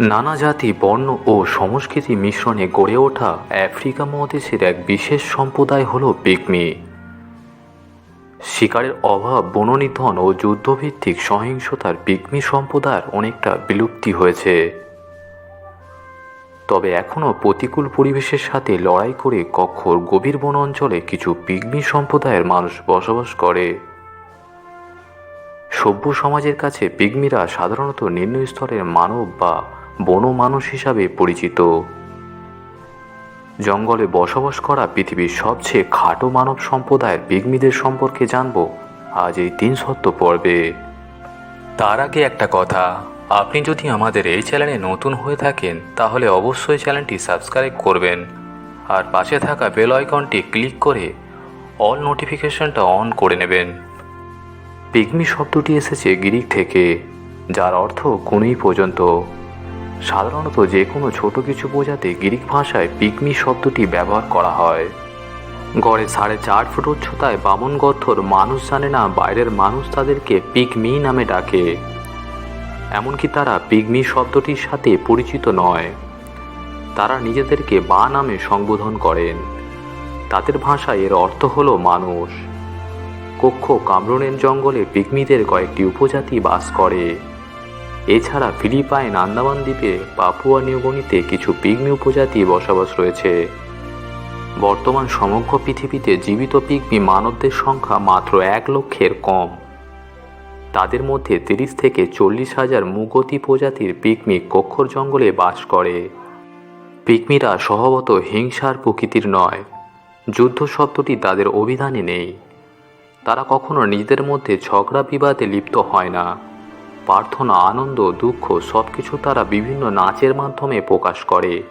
নানা জাতি, বর্ণ ও সংস্কৃতি মিশ্রণে গড়ে ওঠা আফ্রিকা মহাদেশের এক বিশেষ সম্প্রদায় হল পিকমি। শিকারের অভাব, বননিধন ও যুদ্ধভিত্তিক সহিংসতার পিকমি সম্প্রদায়ের অনেকটা বিলুপ্তি হয়েছে। তবে এখনও প্রতিকূল পরিবেশের সাথে লড়াই করে কক্ষর গভীর বন অঞ্চলে কিছু পিগমি সম্প্রদায়ের মানুষ বসবাস করে। সভ্য সমাজের কাছে পিগমিরা সাধারণত নিম্ন স্তরের মানব বা বন মানুষ হিসাবে পরিচিত। জঙ্গলে বসবাস করা পৃথিবীর সবচেয়ে খাটো মানব সম্প্রদায়ের পিগমিদের সম্পর্কে জানব আজ এই তিন সত্য পর্বে। তার আগে একটা কথা, আপনি যদি আমাদের এই চ্যানেলে নতুন হয়ে থাকেন, তাহলে অবশ্যই চ্যানেলটি সাবস্ক্রাইব করবেন। আর পাশে থাকা বেল আইকনটি ক্লিক করে অল নোটিফিকেশনটা অন করে নেবেন। পিগমি শব্দটি এসেছে গ্রিক থেকে, যার অর্থ কুনুই পর্যন্ত। সাধারণত যে কোনো ছোট কিছু বোঝাতে গ্রিক ভাষায় পিগমি শব্দটি ব্যবহার করা হয়। গড়ে সাড়ে চার ফুট উচ্চতায় বামন গর্থর মানুষ জানে না বাইরের মানুষ তাদেরকে পিগমি নামে ডাকে। এমনকি তারা পিগমি শব্দটির সাথে পরিচিত নয়। তারা নিজেদেরকে বা নামে সম্বোধন করেন। তাদের ভাষায় এর অর্থ হলো মানুষ। কক্ষ কামরুনের জঙ্গলে পিগমিদের কয়েকটি উপজাতি বাস করে। এছাড়া ফিলিপাইন আন্দামান দ্বীপে পাপুয়া নিউগনিতে কিছু পিগমি উপজাতি বসবাস রয়েছে। বর্তমান সমগ্র পৃথিবীতে জীবিত পিগমি মানবদের সংখ্যা মাত্র এক লক্ষের কম। তাদের মধ্যে তিরিশ থেকে চল্লিশ হাজার মুগতি প্রজাতির পিগমি কক্ষর জঙ্গলে বাস করে। পিকমিরা স্বভাবত হিংসার প্রকৃতির নয়। যুদ্ধ শব্দটি তাদের অভিধানে নেই। তারা কখনো নিজেদের মধ্যে ঝগড়া বিবাদে লিপ্ত হয় না। প্রার্থনা, আনন্দ, দুঃখ সব কিছু তারা বিভিন্ন নাচের মাধ্যমে প্রকাশ করে।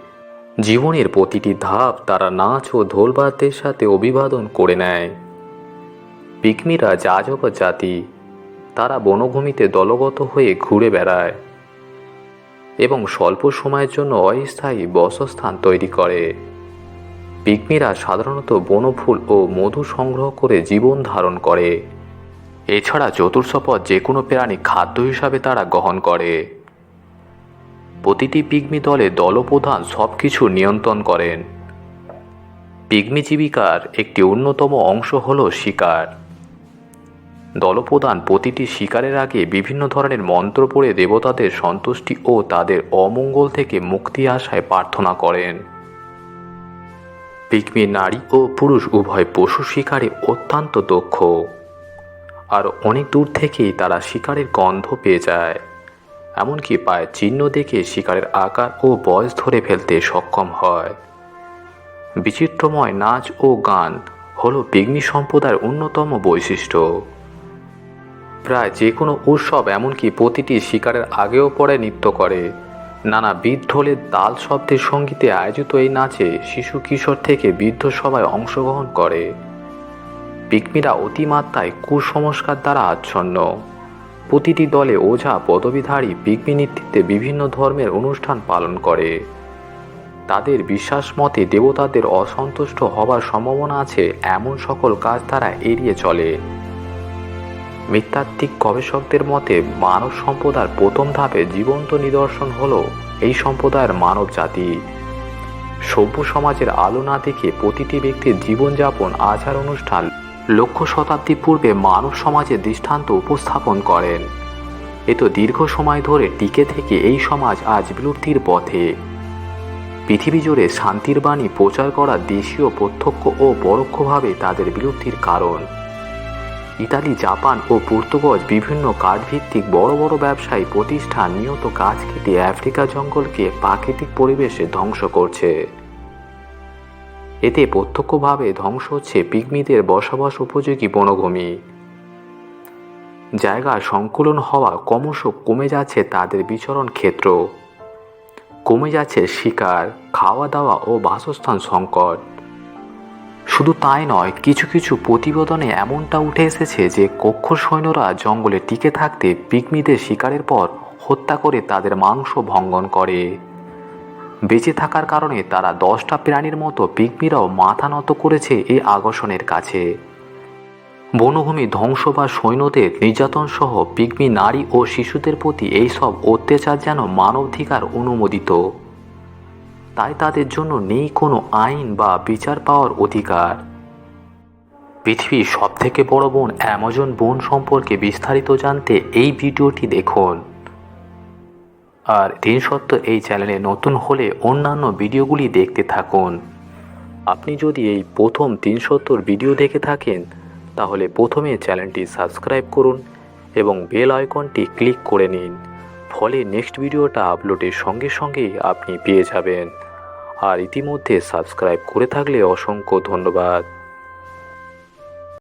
জীবনের প্রতিটি ধাপ তারা নাচ ও ঢোলবাদ্যের সাথে অভিবাদন করে নেয়। পিকমিরা যাজক জাতি, তারা বনভূমিতে দলগত হয়ে ঘুরে বেড়ায় এবং স্বল্প সময়ের জন্য অস্থায়ী বসস্থান তৈরি করে। পিগমিরা সাধারণত বনফুল ও মধু সংগ্রহ করে জীবন ধারণ করে। এছাড়া চতুর্শপদ যে কোনো প্রাণী খাদ্য হিসাবে তারা গ্রহণ করে। প্রতিটি পিগমি দলে দলপ্রধান সব কিছু নিয়ন্ত্রণ করেন। পিগমি জীবিকার একটি অন্যতম অংশ হল শিকার। দলপ্রধান প্রতিটি শিকারের আগে বিভিন্ন ধরনের মন্ত্র পড়ে দেবতাদের সন্তুষ্টি ও তাদের অমঙ্গল থেকে মুক্তি আশায় প্রার্থনা করেন। পিগমি নারী ও পুরুষ উভয় পশু শিকারে অত্যন্ত দক্ষ। আর অনেক দূর থেকেই তারা শিকারের গন্ধ পেয়ে যায়। এমনকি পায়ের চিহ্ন দেখে শিকারের আকার ও বয়স ধরে ফেলতে সক্ষম হয়। বিচিত্রময় নাচ ও গান হলো পিগমি সম্প্রদায়ের অন্যতম বৈশিষ্ট্য। প্রায় যে কোনো উৎসব এমনকি প্রতিটি শিকারের আগেও পরে নৃত্য করে। নানা বিদ্ধলের তাল শব্দের সঙ্গীতে আয়োজিত এই নাচে শিশু কিশোর থেকে বৃদ্ধ সবাই অংশগ্রহণ করে। পিকমিরা অতিমাত্রায় কুসংস্কার দ্বারা আচ্ছন্ন। প্রতিটি দলে ওঝা পদবীধারী পিকমি নেতৃত্বে বিভিন্ন ধর্মের অনুষ্ঠান পালন করে। তাদের বিশ্বাস মতে দেবতাদের অসন্তুষ্ট হবার সম্ভাবনা আছে এমন সকল কাজ তারা এড়িয়ে চলে। নৃতাত্ত্বিক গবেষকদের মতে মানব সম্প্রদায়ের প্রথম ধাপে জীবন্ত নিদর্শন হল এই সম্প্রদায়ের মানব জাতি। সভ্য সমাজের আলো না দেখে প্রতিটি ব্যক্তির জীবনযাপন আচার অনুষ্ঠান লক্ষ শতাব্দী পূর্বে মানব সমাজের দৃষ্টান্ত উপস্থাপন করেন। এ তো দীর্ঘ সময় ধরে টিকে থেকে এই সমাজ আজ বিলুপ্তির পথে। পৃথিবী জুড়ে শান্তির বাণী প্রচার করা দেশীয় প্রত্যক্ষ ও পরোক্ষভাবে তাদের বিলুপ্তির কারণ। ইতালি, জাপান ও পর্তুগজ বিভিন্ন কাঠভিত্তিক বড় বড় ব্যবসায়ী প্রতিষ্ঠান নিয়ত গাছ কেটে আফ্রিকা জঙ্গলকে প্রাকৃতিক পরিবেশে ধ্বংস করছে। এতে প্রত্যক্ষভাবে ধ্বংস হচ্ছে পিগমিদের বসবাস উপযোগী বনভূমি। জায়গা সংকুলন হওয়া ক্রমশ কমে যাচ্ছে তাদের বিচরণ ক্ষেত্র। কমে যাচ্ছে শিকার খাওয়া দাওয়া ও বাসস্থান সংকট। শুধু তাই নয়, কিছু কিছু প্রতিবেদনে এমনটা উঠে এসেছে যে কক্ষ সৈন্যরা জঙ্গলে টিকে থাকতে পিগমিদের শিকারের পর হত্যা করে তাদের মাংস ভঙ্গন করে। বেঁচে থাকার কারণে তারা দশটা প্রাণীর মতো পিগমিরাও মাথা নত করেছে এই আকর্ষণের কাছে। বনভূমি ধ্বংস বা সৈন্যদের নির্যাতন সহ পিগমি নারী ও শিশুদের প্রতি এইসব অত্যাচার যেন মানবাধিকার অনুমোদিত। তাই তাদের জন্য নেই কোনো আইন বা বিচার পাওয়ার অধিকার। পৃথিবীর সবথেকে বড় বন অ্যামাজন বন সম্পর্কে বিস্তারিত জানতে এই ভিডিওটি দেখুন। আর দিন সত্য এই চ্যানেলে নতুন হলে অন্যান্য ভিডিওগুলি দেখতে থাকুন। আপনি যদি এই প্রথম তিন সত্তর ভিডিও দেখে থাকেন, তাহলে প্রথমে চ্যানেলটি সাবস্ক্রাইব করুন এবং বেল আইকনটি ক্লিক করে নিন। ফলে নেক্সট ভিডিওটা আপলোডের সঙ্গে সঙ্গেই আপনি পেয়ে যাবেন। আর ইতিমধ্যে সাবস্ক্রাইব করে থাকলে অসংখ্য ধন্যবাদ।